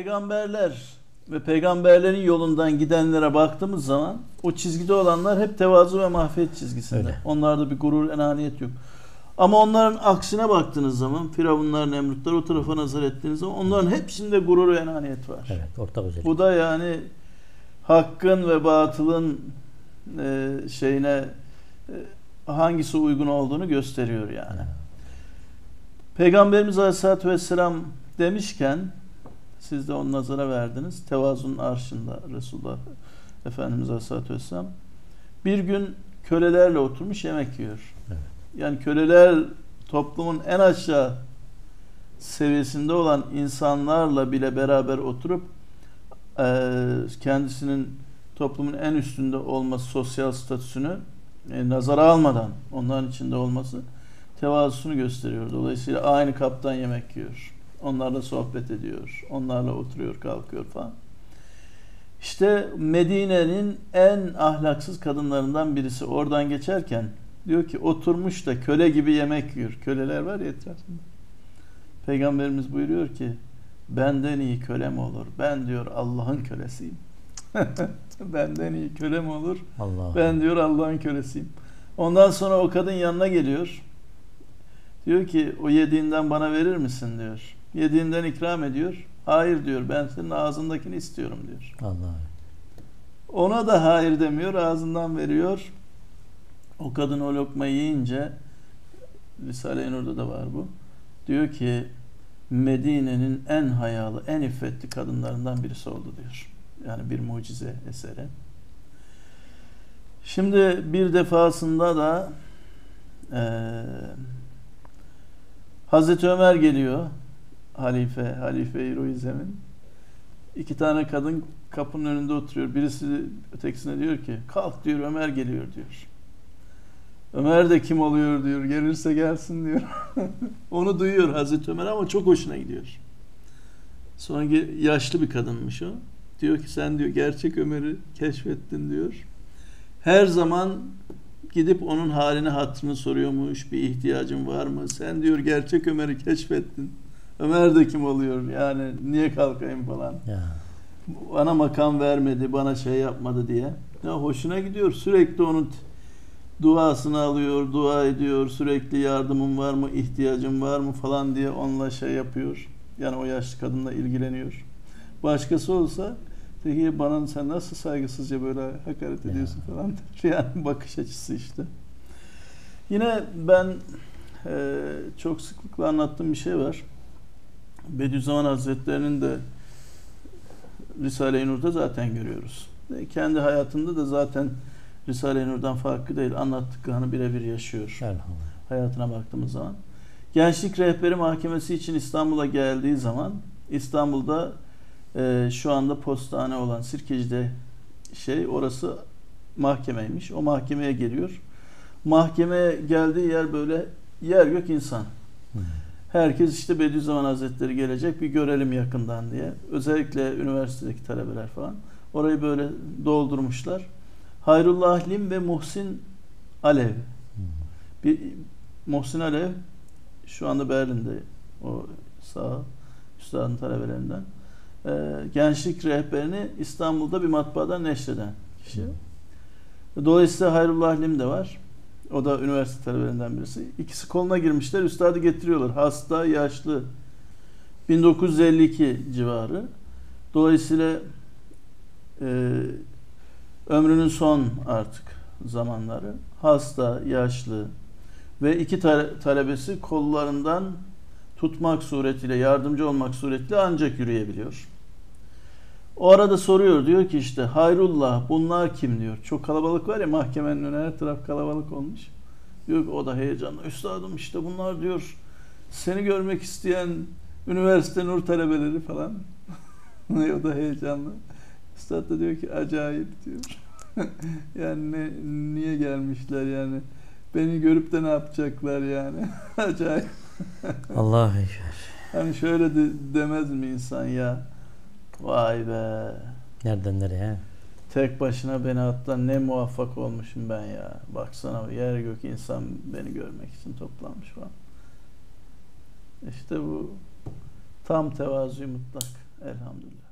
Peygamberler ve peygamberlerin yolundan gidenlere baktığımız zaman o çizgide olanlar hep tevazu ve mahfiyet çizgisinde. Öyle. Onlarda bir gurur, enaniyet yok. Ama onların aksine baktığınız zaman Firavunlar, Nemrutlar o tarafa nazar ettiğiniz zaman onların hepsinde gurur ve enaniyet var. Evet, ortak özellik. Bu da yani hakkın ve batılın e, şeyine e, hangisi uygun olduğunu gösteriyor yani. Evet. Peygamberimiz Aleyhisselatü Vesselam demişken siz de onu nazara verdiniz. Tevazunun arşında Resulullah Efendimiz Aleyhisselatü Vesselam bir gün kölelerle oturmuş yemek yiyor. Evet. Yani köleler toplumun en aşağı seviyesinde olan insanlarla bile beraber oturup eee, kendisinin toplumun en üstünde olması sosyal statüsünü e, nazara almadan onların içinde olması tevazusunu gösteriyor. Dolayısıyla aynı kaptan yemek yiyor. Onlarla sohbet ediyor. Onlarla oturuyor, kalkıyor falan. İşte Medine'nin en ahlaksız kadınlarından birisi oradan geçerken diyor ki oturmuş da köle gibi yemek yiyor. Köleler var ya etrafında. Peygamberimiz buyuruyor ki benden iyi köle mi olur? Ben diyor Allah'ın kölesiyim. benden iyi köle mi olur? Allah. Ben diyor Allah'ın kölesiyim. Ondan sonra o kadın yanına geliyor. Diyor ki o yediğinden bana verir misin diyor. Yediğinden ikram ediyor. Hayır diyor ben senin ağzındakini istiyorum diyor. Allah. Ona da hayır demiyor ağzından veriyor. O kadın o lokmayı yiyince Risale-i Nur'da da var bu. Diyor ki Medine'nin en hayalı, en iffetli kadınlarından birisi oldu diyor. Yani bir mucize eseri. Şimdi bir defasında da eee Hazreti Ömer geliyor. Halife, halife Heroizm'in. İki tane kadın kapının önünde oturuyor. Birisi ötekisine diyor ki kalk diyor Ömer geliyor diyor. Ömer de kim oluyor diyor. Gelirse gelsin diyor. Onu duyuyor Hazreti Ömer ama çok hoşuna gidiyor. Sonra yaşlı bir kadınmış o. Diyor ki sen diyor gerçek Ömer'i keşfettin diyor. Her zaman gidip onun halini hatırını soruyormuş. Bir ihtiyacın var mı? Sen diyor gerçek Ömer'i keşfettin. Ömer de kim oluyor? Yani niye kalkayım falan. Ya. Bana makam vermedi, bana şey yapmadı diye. Ya hoşuna gidiyor. Sürekli onun duasını alıyor, dua ediyor. Sürekli yardımın var mı, ihtiyacın var mı falan diye onunla şey yapıyor. Yani o yaşlı kadınla ilgileniyor. Başkası olsa peki bana sen nasıl saygısızca böyle hakaret Ya. ediyorsun falan. Yani bakış açısı işte. Yine ben e, çok sıklıkla anlattığım bir şey var. Bediüzzaman Hazretleri'nin de Risale-i Nur'da zaten görüyoruz. E, Kendi hayatında da zaten Risale-i Nur'dan farklı değil. Anlattıklarını birebir yaşıyor. Elhamdülillah. Hayatına baktığımız zaman. Gençlik Rehberi Mahkemesi için İstanbul'a geldiği zaman İstanbul'da e, şu anda postane olan Sirkeci'de şey orası mahkemeymiş. O mahkemeye geliyor. Mahkemeye geldiği yer böyle yer gök insan. Hı. Herkes işte Bediüzzaman Hazretleri gelecek bir görelim yakından diye. Özellikle üniversitedeki talebeler falan. Orayı böyle doldurmuşlar. Hayrullah Lim ve Muhsin Alev. Hı. Bir Muhsin Alev şu anda Berlin'de o sağ üstadın talebelerinden. Ee, gençlik rehberini İstanbul'da bir matbaadan neşreden kişi. Dolayısıyla Hayrullah Lim de var. O da üniversite talebelerinden birisi. İkisi koluna girmişler. Üstadı getiriyorlar. Hasta, yaşlı. 1952 civarı. Dolayısıyla e, ömrünün son artık zamanları. Hasta, yaşlı ve iki ta- talebesi kollarından tutmak suretiyle, yardımcı olmak suretiyle ancak yürüyebiliyor. O arada soruyor diyor ki işte Hayrullah bunlar kim diyor. Çok kalabalık var ya mahkemenin önü her taraf kalabalık olmuş. Diyor ki o da heyecanlı. Üstadım işte bunlar diyor seni görmek isteyen üniversite nur talebeleri falan. o da heyecanlı. Üstad da diyor ki acayip diyor. yani ne, niye gelmişler yani. Beni görüp de ne yapacaklar yani. acayip. Allah. Hani şöyle de, demez mi insan ya? Vay be. Nereden nereye? Tek başına beni hatta ne muvaffak olmuşum ben ya. Baksana yer gök insan beni görmek için toplanmış falan. İşte bu tam tevazu mutlak. Elhamdülillah.